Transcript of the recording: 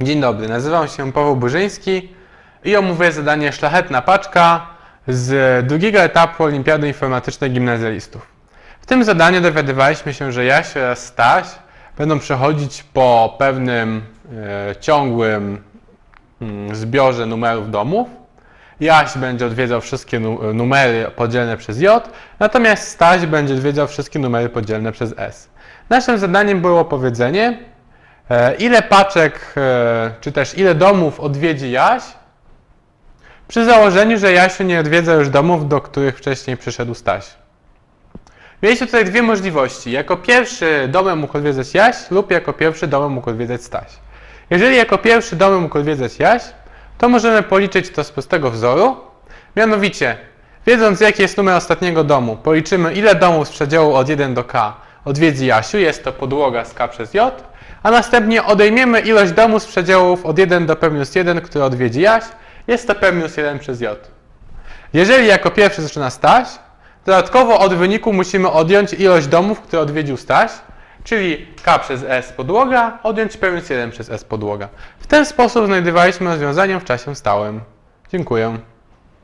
Dzień dobry, nazywam się Paweł Burzyński i omówię zadanie Szlachetna Paczka z drugiego etapu Olimpiady Informatycznej Gimnazjalistów. W tym zadaniu dowiadywaliśmy się, że Jaś oraz Staś będą przechodzić po pewnym e, ciągłym mm, zbiorze numerów domów. Jaś będzie odwiedzał wszystkie nu- numery podzielne przez J, natomiast Staś będzie odwiedzał wszystkie numery podzielne przez S. Naszym zadaniem było powiedzenie, ile paczek, e, czy też ile domów odwiedzi Jaś, przy założeniu, że Jasiu nie odwiedza już domów, do których wcześniej przyszedł Staś. Mieliśmy tutaj dwie możliwości. Jako pierwszy domem mógł odwiedzać Jaś lub jako pierwszy domem mógł odwiedzać Staś. Jeżeli jako pierwszy domem mógł odwiedzać Jaś, to możemy policzyć to z prostego wzoru. Mianowicie, wiedząc jaki jest numer ostatniego domu, policzymy ile domów z przedziału od 1 do k odwiedzi Jasiu, jest to podłoga z k przez j, a następnie odejmiemy ilość domów z przedziałów od 1 do p minus 1, które odwiedzi Jaś, jest to p minus 1 przez j. Jeżeli jako pierwszy zaczyna Staś, dodatkowo od wyniku musimy odjąć ilość domów, które odwiedził Staś, czyli k przez s podłoga, odjąć p minus 1 przez s podłoga. W ten sposób znajdowaliśmy rozwiązanie w czasie stałym. Dziękuję.